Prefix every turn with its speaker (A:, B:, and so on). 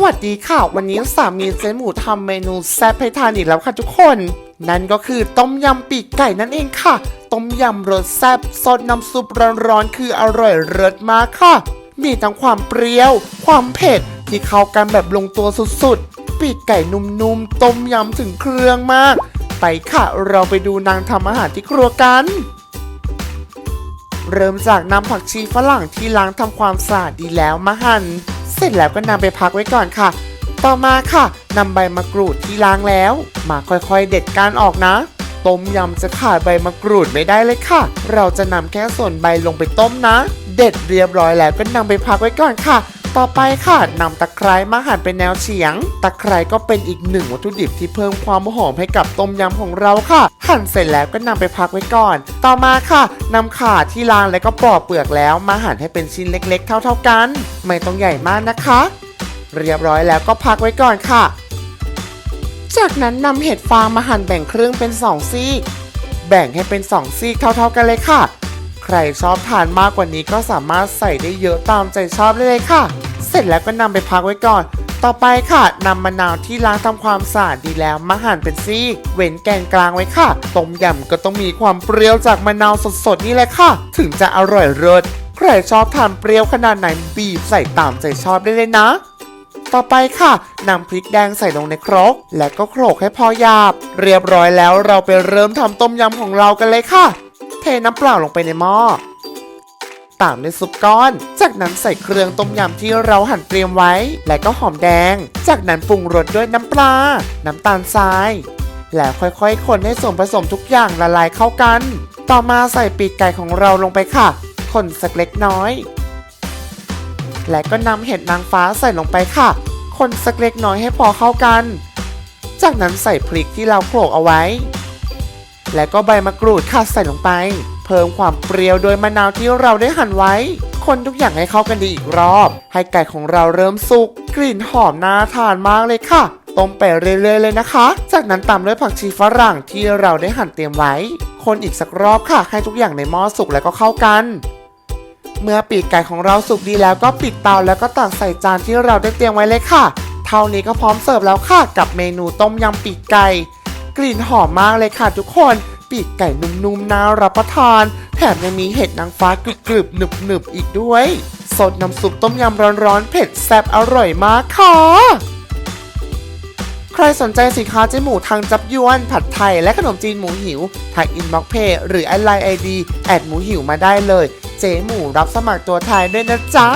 A: วัสดีค่ะ วันนี้สามีเจ๊หมูทำเมนูแซ่บให้ทานอีกแล้วค่ะทุกคน นั่นก็คือต้มยำปีกไก่นั่นเองค่ะ ต้มยำรสแซ่บซดน้ำซุปร้อนๆคืออร่อยเลิศมากค่ะ มีทั้งความเปรี้ยว ความเผ็ดที่เข้ากันแบบลงตัวสุดๆ ปีกไก่นุ่มๆ ต้มยำถึงเครื่องมาก ไปค่ะ เราไปดูนางทำอาหารที่ครัวกันเริ่มจากนำผักชีฝรั่งที่ล้างทำความสะอาดดีแล้วมาหั่น ร็จแล้วก็นำไปพักไว้ก่อนค่ะ ต่อมาค่ะนำใบมะกรูดที่ล้างแล้ว มาค่อยๆเด็ดก้านออกนะต้มยำจะขาดใบมะกรูดไม่ได้เลยค่ะ เราจะนำแค่ส่วนใบลงไปต้มนะ เด็ดเรียบร้อยแล้วก็นำไปพักไว้ก่อนค่ะ ต่อไปค่ะนำตะไคร้มาหั่นเป็นแนวเฉียง ตะไคร้ก็เป็นอีกหนึ่งวัตถุดิบที่เพิ่มความหอมให้กับต้มยำของเราค่ะ หั่นเสร็จแล้วก็นำไปพักไว้ก่อน ต่อมาค่ะนำข่าที่ล้างแล้วก็ปอกเปลือกแล้วมาหั่นให้เป็นชิ้นเล็กๆ เท่าๆกัน ไม่ต้องใหญ่มากนะคะ เรียบร้อยแล้วก็พักไว้ก่อนค่ะ จากนั้นนำเห็ดฟางมาหั่นแบ่งครึ่งเป็นสองซีกแบ่งให้เป็นสองซีกเท่าๆกันเลยค่ะ ใครชอบทานมากกว่านี้ก็สามารถใส่ได้เยอะตามใจชอบได้เลยค่ะ เสร็จแล้วก็นำไปพักไว้ก่อน ต่อไปค่ะนำมะนาวที่ล้างทำความสะอาดดีแล้วมาหั่นเป็นซีกเว้นแกนกลางไว้ค่ะ ต้มยำก็ต้องมีความเปรี้ยวจากมะนาวสดๆนี่แหละค่ะ ถึงจะอร่อยเลิศใครชอบทานเปรี้ยวขนาดไหนบีบใส่ตามใจชอบได้เลยนะ ต่อไปค่ะนำพริกแดงใส่ลงในครก และก็โขลกให้พอหยาบ เรียบร้อยแล้วเราไปเริ่มทำต้มยำของเรากันเลยค่ะ เทน้ำเปล่าลงไปในหม้อตามด้วยซุปก้อน จากนั้นใส่เครื่องต้มยำที่เราหั่นเตรียมไว้ และก็หอมแดง จากนั้นปรุงรสด้วยน้ำปลา น้ำตาลทราย แล้วค่อยๆ คนให้ส่วนผสมทุกอย่างละลายเข้ากัน ต่อมาใส่ปีกไก่ของเราลงไปค่ะ คนสักเล็กน้อย และก็นำเห็ดนางฟ้าใส่ลงไปค่ะ คนสักเล็กน้อยให้พอเข้ากัน จากนั้นใส่พริกที่เราโขลกเอาไว้ และก็ใบมะกรูดค่ะใส่ลงไป เพิ่มความเปรี้ยวโดยมะนาวที่เราได้หั่นไว้ คนทุกอย่างให้เข้ากันดีอีกรอบ ให้ไก่ของเราเริ่มสุก กลิ่นหอมน่าทานมากเลยค่ะต้มไปเรื่อยๆเลยนะคะ จากนั้นตามด้วยผักชีฝรั่งที่เราได้หั่นเตรียมไว้ คนอีกสักรอบค่ะ ให้ทุกอย่างในหม้อสุกแล้วก็เข้ากัน เมื่อปีกไก่ของเราสุกดีแล้วก็ปิดเตาแล้วก็ตักใส่จานที่เราได้เตรียมไว้เลยค่ะ เท่านี้ก็พร้อมเสิร์ฟแล้วค่ะ กับเมนูต้มยำปีกไก่ กลิ่นหอมมากเลยค่ะทุกคน ปีกไก่นุ่มๆน่ารับประทาน แถมยังมีเห็ดนางฟ้ากรึบๆหนึบๆอีกด้วย สดน้ำซุปต้มยำร้อนๆเผ็ดแซ่บอร่อยมากค่ะใครสนใจสินค้าเจ๊หมูทางจับยวน ผัดไทยและขนมจีนหมูหิวทางอินบ็อกเพย์หรือแอดไลน์ไอดีแอดหมูหิวมาได้เลย เจ๊หมูรับสมัครตัวไทยด้วยนะจ๊ะ